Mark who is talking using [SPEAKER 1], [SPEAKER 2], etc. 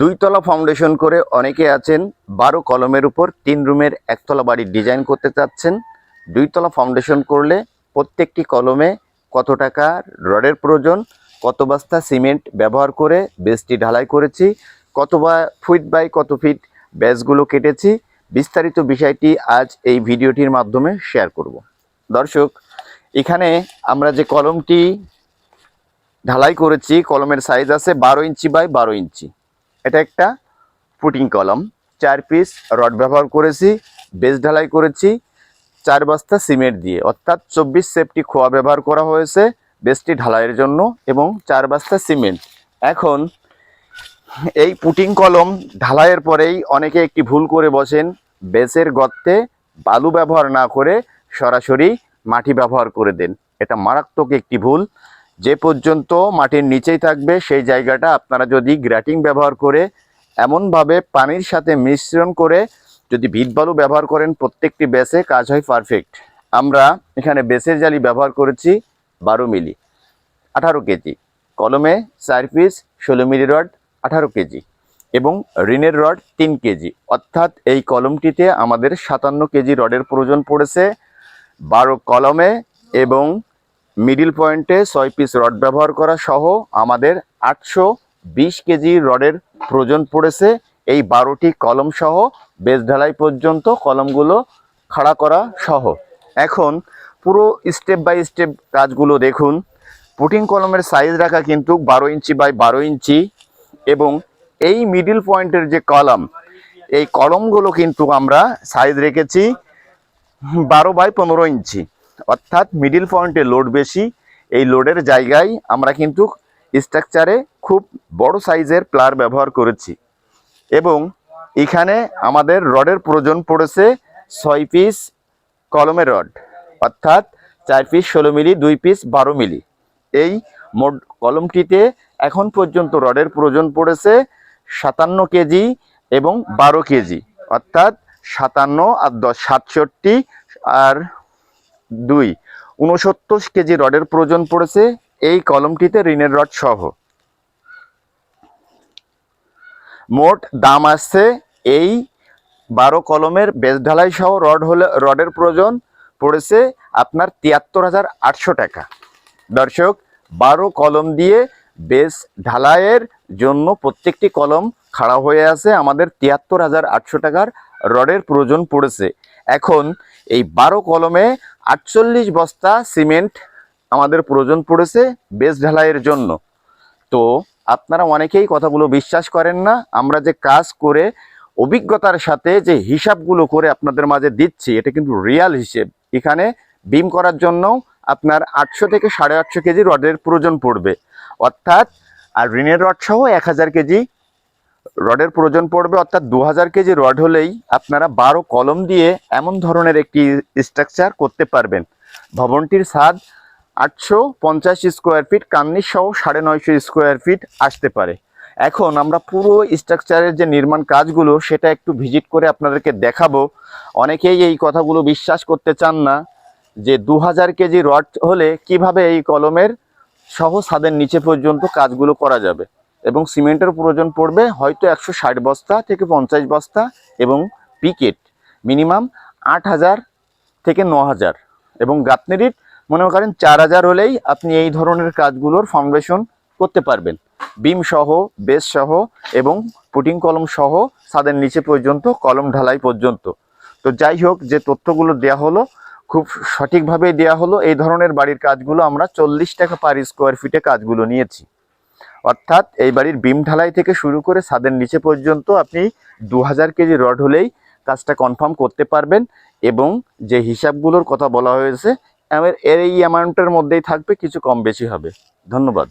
[SPEAKER 1] দুইতলা foundation করে অনেকে আছেন, বারো কলমের উপর তিন রুমের একতলা বাড়ির ডিজাইন করতে চাচ্ছেন। দুইতলা ফাউন্ডেশন করলে প্রত্যেকটি কলমে কত টাকা রডের প্রয়োজন, কত বস্তা সিমেন্ট ব্যবহার করে বেসটি ঢালাই করেছি, কত বা ফিট বাই কত ফিট ব্যাসগুলো কেটেছি। বিস্তারিত বিষয়টি আজ এই ভিডিওটির মাধ্যমে শেয়ার করব। দর্শক, এখানে আমরা যে কলমটি ঢালাই করেছি, কলমের সাইজ আছে বারো ইঞ্চি বাই বারো ইঞ্চি। এটা একটা পুটিং কলম। চার পিস রড ব্যবহার করেছি বেস ঢালাই করেছি, চার বস্তা সিমেন্ট দিয়ে। অর্থাৎ চব্বিশ সেফটি খোয়া ব্যবহার করা হয়েছে বেসটি ঢালাইয়ের জন্য এবং চার বস্তা সিমেন্ট এখন এই পুটিং কলম ঢালাইয়ের পরেই অনেকে একটি ভুল করে বসেন বেসের গর্তে বালু ব্যবহার না করে সরাসরি মাটি ব্যবহার করে দেন। এটা মারাত্মক একটি ভুল। যে পর্যন্ত মাটির নিচেই থাকবে, সেই জায়গাটা আপনারা যদি গ্র্যাটিং ব্যবহার করে, এমনভাবে পানির সাথে মিশ্রণ করে যদি ভিট বালু ব্যবহার করেন, প্রত্যেকটি বেসে কাজ হয় পারফেক্ট আমরা এখানে বেসের জালি ব্যবহার করেছি বারো মিলি। আঠারো কেজি। কলমে চার পিস ষোলো মিলি রড, আঠারো কেজি। এবং ঋণের রড তিন কেজি। অর্থাৎ এই কলমটিতে আমাদের সাতান্ন কেজি রডের প্রয়োজন পড়েছে। বারো কলমে এবং মিডিল পয়েন্টে ছয় পিস রড ব্যবহার করা সহ আমাদের আটশো বিশ কেজি রডের প্রয়োজন পড়েছে। এই বারোটি কলম সহ বেস ঢালাই পর্যন্ত কলমগুলো খাড়া করা সহ। এখন পুরো স্টেপ বাই স্টেপ কাজগুলো দেখুন। পুটিং কলমের সাইজ রাখা কিন্তু বারো ইঞ্চি বাই বারো ইঞ্চি এবং এই মিডিল পয়েন্টের যে কলম, এই কলমগুলো কিন্তু আমরা সাইজ রেখেছি বারো বাই পনেরো ইঞ্চি। অর্থাৎ মিডিল পয়েন্টে লোড বেশি, এই লোডের জায়গায় আমরা কিন্তু স্ট্রাকচারে খুব বড় সাইজের প্লার ব্যবহার করেছি। এবং এখানে আমাদের রডের প্রয়োজন পড়েছে ছয় পিস কলমের রড অর্থাৎ চার পিস ষোলো মিলি, দুই পিস বারো মিলি। এই মোট কলমটিতে এখন পর্যন্ত রডের প্রয়োজন পড়েছে সাতান্ন কেজি এবং বারো কেজি, অর্থাৎ সাতান্ন আর দশ, সাতষট্টি আর দুই উনসত্তর কেজি রডের প্রয়োজন পড়েছে, এই কলমটিতে ঋণের রড সহ। মোট দাম আসছে এই বারো কলমের বেস ঢালাই সহ রড হলে, রডের প্রয়োজন পড়েছে আপনার তিয়াত্তর হাজার আটশো টাকা। দর্শক, বারো কলম দিয়ে বেস ঢালাইয়ের জন্য প্রত্যেকটি কলম খাড়া হয়ে আছে, আমাদের তিয়াত্তর হাজার আটশো টাকার রডের প্রয়োজন পড়েছে। এখন এই বারো কলমে আটচল্লিশ বস্তা সিমেন্ট আমাদের প্রয়োজন পড়েছে বেস ঢালাইয়ের জন্য। তো আপনারা অনেকেই কথাগুলো বিশ্বাস করেন না, আমরা যে কাজ করে অভিজ্ঞতার সাথে যে হিসাবগুলো করে আপনাদের মাঝে দিচ্ছি, এটা কিন্তু রিয়াল হিসেব। এখানে বিম করার জন্য আপনার আটশো থেকে সাড়ে আটশো কেজি রডের প্রয়োজন পড়বে। অর্থাৎ, আর ঋণের রড সহ এক হাজার কেজি রডের প্রয়োজন পড়বে, অর্থাৎ দু হাজার কেজি রড হলেই আপনারা বারো কলম দিয়ে এমন ধরনের একটি স্ট্রাকচার করতে পারবেন। ভবনটির ছাদ আটশো পঞ্চাশ স্কোয়ার ফিট কান্নি সহ সাড়ে নয়শো স্কোয়ার ফিট আসতে পারে। এখন আমরা পুরো স্ট্রাকচারের যে নির্মাণ কাজগুলো, সেটা একটু ভিজিট করে আপনাদেরকে দেখাবো। অনেকেই এই কথাগুলো বিশ্বাস করতে চান না যে দু হাজার কেজি রড হলে কীভাবে এই কলমের সহ ছাদের নিচে পর্যন্ত কাজগুলো করা যাবে। এবং সিমেন্টের প্রয়োজন পড়বে হয়তো একশো ষাট বস্তা থেকে পঞ্চাশ বস্তা এবং পিকেট মিনিমাম আট হাজার থেকে ন হাজার। এবং গাঁথনির মনে করেন চার হাজার হলেই আপনি এই ধরনের কাজগুলোর ফাউন্ডেশন করতে পারবেন। বিম সহ বেস সহ এবং পুটিং কলম সহ ছাদের নিচে পর্যন্ত, কলম ঢালাই পর্যন্ত। তো যাই হোক, যে তথ্যগুলো দেয়া হলো, খুব সঠিকভাবে দেয়া হলো। এই ধরনের বাড়ির কাজগুলো আমরা চল্লিশ টাকা পার স্কোয়ার ফিটে কাজগুলো নিয়েছি। অর্থাৎ এই বাড়ির বিম ঢালাই থেকে শুরু করে ছাদের নিচে পর্যন্ত আপনি দু হাজার কেজি রড হলেই কাজটা কনফার্ম করতে পারবেন এবং যে হিসাবগুলোর কথা বলা হয়েছে, এর এই অ্যামাউন্টের মধ্যেই থাকবে, কিছু কম বেশি হবে। ধন্যবাদ।